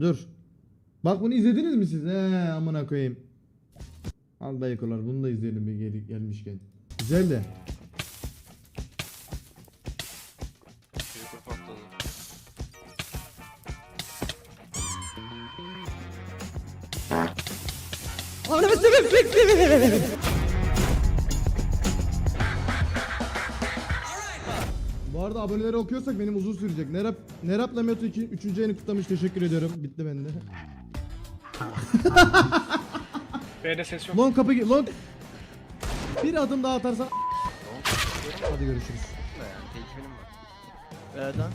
Dur. Bak bunu izlediniz mi siz? He amına koyayım. Al dayıkolar bunu da izleyelim bir geri gelmişken. Güzel de. Creeper patladı. Bu aboneleri okuyorsak benim uzun sürecek. Nerap Nerap'la Meto 2 3. ayını kutlamış. Teşekkür ediyorum. Bitti bende. B'de ses yok. Long kapı long. Bir adım daha atarsan Hadi görüşürüz. B'den.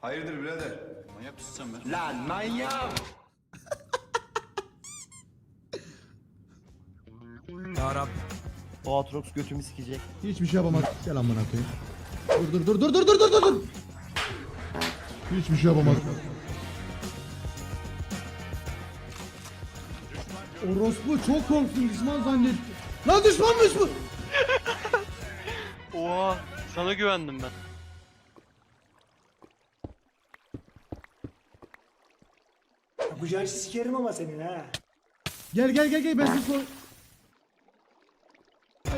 Hayırdır birader? Manyak mısın sen be? O Atrox götümü sikecek. Hiçbir şey yapamaz. Gel amına koyayım. Dur dur dur dur dur dur dur dur. Hiçbir şey yapamaz. Orospu çok korktum düşman zannet. Lan düşmanmış bu. Oha sana güvendim ben. Kucağını sikerim ama senin ha. Gel gel gel gel ben sizi sor.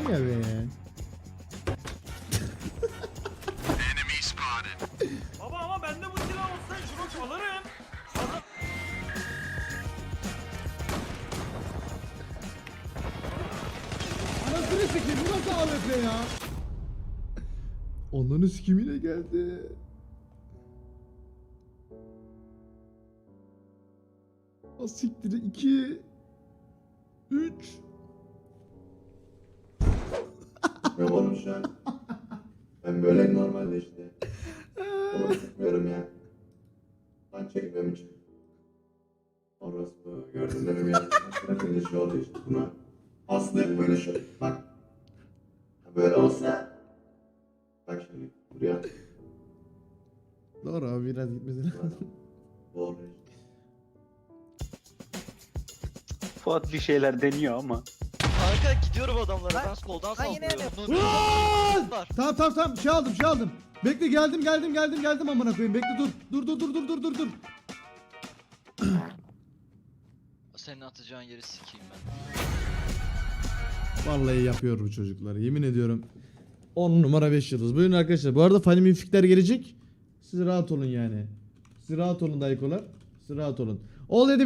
Ay ya be. Baba ama bende bu silah olsa şunu çalarım. Anasını sikeyim bu nasıl AWP ya? Onların sikimiyle geldi. Asiktir 2 3 Ne olmuş ya? Ben böyle normalde işte. Onu tutmuyorum ya. Lan çekmiyorum hiç. Orası gördün değil mi ya? Sürekli şey oluyor işte buna. Aslı hep böyle şey. Bak. Böyle olsa. Bak şimdi buraya. Doğru abi biraz gitmesi lazım. Doğru. Fuat bir şeyler deniyor ama. Kanka gidiyorum adamlara. Ben soldan saldırıyorum. Lan! Tamam tamam tamam şey aldım şey aldım. Bekle geldim geldim geldim geldim amına koyayım. Bekle dur. Dur dur dur dur dur dur dur. Senin atacağın yeri sikeyim ben. Vallahi yapıyor bu çocuklar. Yemin ediyorum. 10 numara 5 yıldız. Buyurun arkadaşlar. Bu arada Funny Müfikler gelecek. Siz rahat olun yani. Siz rahat olun dayıkolar. Siz rahat olun. Ol dedim.